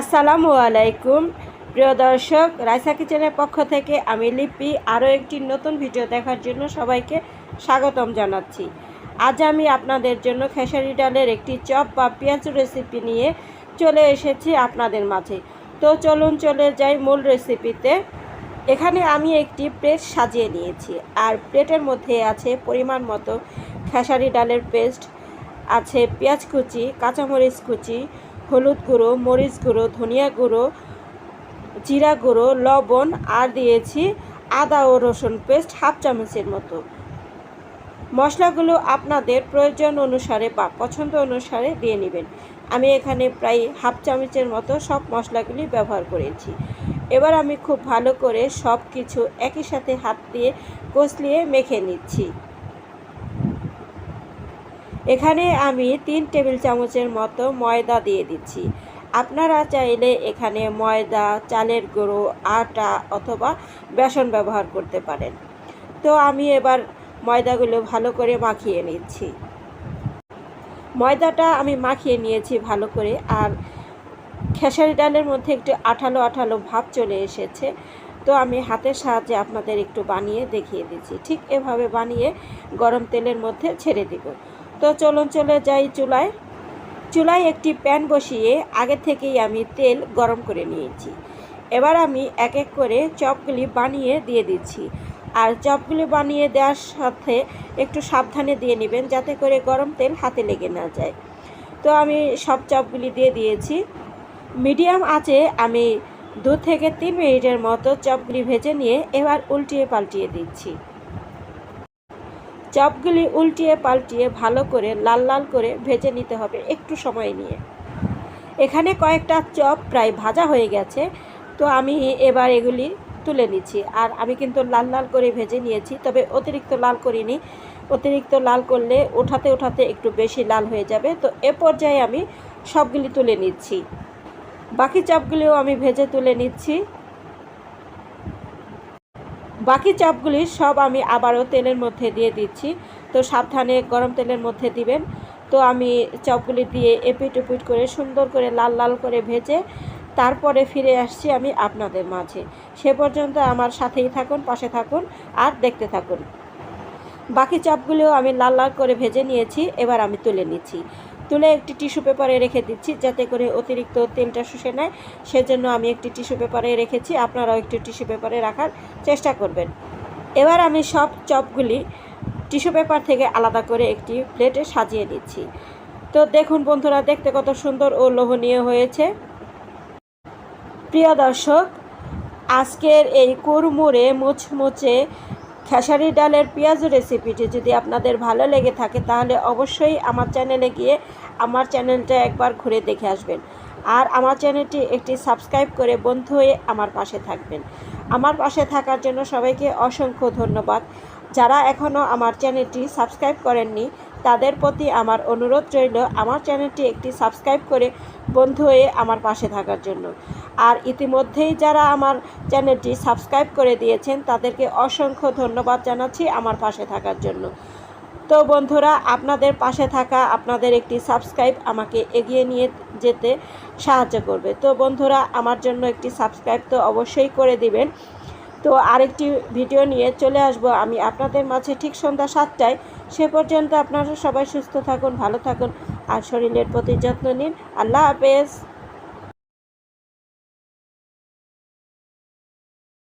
আসসালামু আলাইকুম। প্রিয় দর্শক, রাইসা কিচেনের পক্ষ থেকে আমি লিপি। আরও একটি নতুন ভিডিও দেখার জন্য সবাইকে স্বাগতম জানাচ্ছি। আজ আমি আপনাদের জন্য খেসারি ডালের একটি চপ বা পেঁয়াজ রেসিপি নিয়ে চলে এসেছি আপনাদের মাঝে। তো চলুন চলে যাই মূল রেসিপিতে এখানে আমি একটি প্লেট সাজিয়ে নিয়েছি। আর প্লেটের মধ্যে আছে পরিমাণ মতো খেসারি ডালের পেস্ট আছে পেঁয়াজ কুচি, কাঁচামরিচ কুচি হলুদ গুঁড়ো, মরিচ গুঁড়ো, ধনিয়া গুঁড়ো, জিরা গুঁড়ো, লবণ, আর দিয়েছি আদা ও রসুন পেস্ট হাফ চামচের মতো। মশলাগুলো আপনাদের প্রয়োজন অনুসারে বা পছন্দ অনুসারে দিয়ে নেবেন। আমি এখানে প্রায় হাফ চামচের মতো সব মশলাগুলি ব্যবহার করেছি। এবার আমি খুব ভালো করে সব কিছু একই সাথে হাত দিয়ে কষলিয়ে মেখে নিচ্ছি। এখানে আমি তিন টেবিল চামচের মতো ময়দা দিয়ে দিচ্ছি। আপনারা চাইলে এখানে ময়দা, চালের গুঁড়ো, আটা অথবা বেসন ব্যবহার করতে পারেন। তো আমি এবার ময়দাগুলো ভালো করে মাখিয়ে নিচ্ছি। ময়দাটা আমি মাখিয়ে নিয়েছি ভালো করে, আর খেসারি ডালের মধ্যে একটু আঠালো আঠালো ভাব চলে এসেছে। তো আমি হাতের সাহায্যে আপনাদের একটু বানিয়ে দেখিয়ে দিচ্ছি। ঠিক এভাবে বানিয়ে গরম তেলের মধ্যে ছেড়ে দিব। তো চলুন চলে যাই চুলায়। চুলায় একটি প্যান বসিয়ে আগে থেকেই আমি তেল গরম করে নিয়েছি। এবার আমি এক এক করে চপগুলি বানিয়ে দিয়ে দিচ্ছি। আর চপগুলি বানিয়ে দেওয়ার সাথে একটু সাবধানে দিয়ে নেবেন যাতে করে গরম তেল হাতে লেগে না যায়। তো আমি সব চপগুলি দিয়ে দিয়েছি। মিডিয়াম আঁচে আমি দু থেকে তিন মিনিটের মতো চপগুলি ভেজে নিয়ে এবার উল্টিয়ে পাল্টিয়ে দিচ্ছি। চপগুলি উল্টিয়ে পাল্টিয়ে ভালো করে লাল লাল করে ভেজে নিতে হবে একটু সময় নিয়ে। এখানে কয়েকটা চপ প্রায় ভাজা হয়ে গেছে, তো আমি এবার এগুলি তুলে নিচ্ছি। আর আমি কিন্তু লাল লাল করে ভেজে নিয়েছি, তবে অতিরিক্ত লাল করিনি। অতিরিক্ত লাল করলে ওঠাতে ওঠাতে একটু বেশি লাল হয়ে যাবে, তো এ পর্যায়ে আমি সবগুলি তুলে নিচ্ছি। বাকি চপগুলিও আমি ভেজে তুলে নিচ্ছি। বাকি চপগুলি সব আমি আবারও তেলের মধ্যে দিয়ে দিচ্ছি। তো সাবধানে গরম তেলের মধ্যে দিবেন। তো আমি চপগুলি দিয়ে এপিট উপিট করে সুন্দর করে লাল লাল করে ভেজে তারপরে ফিরে আসছি আমি আপনাদের মাঝে। সে পর্যন্ত আমার সাথেই থাকুন, পাশে থাকুন আর দেখতে থাকুন। বাকি চাপগুলিও আমি লাল লাল করে ভেজে নিয়েছি, এবার আমি তুলে নিচ্ছি। তুলে একটি টিস্যু পেপারে রেখে দিচ্ছি, যাতে করে অতিরিক্ত তেলটা শুষে নেয়। সেজন্য আমি একটি টিস্যু পেপারে রেখেছি, আপনারাও একটি টিস্যু পেপারে রাখার চেষ্টা করবেন। এবার আমি সব চপগুলি টিস্যু পেপার থেকে আলাদা করে একটি প্লেটে সাজিয়ে নিচ্ছি। তো দেখুন বন্ধুরা, দেখতে কত সুন্দর ও লোভনীয় হয়েছে। প্রিয় দর্শক, আজকের এই কুরমুড়ে মুচমুচে খেসারি ডালের পেঁয়াজ রেসিপিটি যদি আপনাদের ভালো লেগে থাকে, তাহলে অবশ্যই আমার চ্যানেলে গিয়ে আমার চ্যানেলটা একবার ঘুরে দেখে আসবেন। আর আমার চ্যানেলটি একটি সাবস্ক্রাইব করে বন্ধু হয়ে আমার পাশে থাকবেন। আমার পাশে থাকার জন্য সবাইকে অসংখ্য ধন্যবাদ। যারা এখনও আমার চ্যানেলটি সাবস্ক্রাইব করেননি তাদের প্রতি আমার অনুরোধ রইল আমার চ্যানেলটি একটি সাবস্ক্রাইব করে বন্ধু হয়ে আমার পাশে থাকার জন্য। আর ইতিমধ্যেই যারা আমার চ্যানেলটি সাবস্ক্রাইব করে দিয়েছেন, তাদেরকে অসংখ্য ধন্যবাদ জানাচ্ছি আমার পাশে থাকার জন্য। তো বন্ধুরা, আপনাদের পাশে থাকা, আপনাদের একটি সাবস্ক্রাইব আমাকে এগিয়ে নিয়ে যেতে সাহায্য করবে। তো বন্ধুরা, আমার জন্য একটি সাবস্ক্রাইব তো অবশ্যই করে দিবেন। তো আরেকটি ভিডিও নিয়ে চলে আসব আমি আপনাদের মাঝে ঠিক সন্ধ্যা সাতটায়। সে পর্যন্ত আপনারা সবাই সুস্থ থাকুন, ভালো থাকুন আর শরীরের প্রতি যত্ন নিন। আল্লাহ হাফেজ।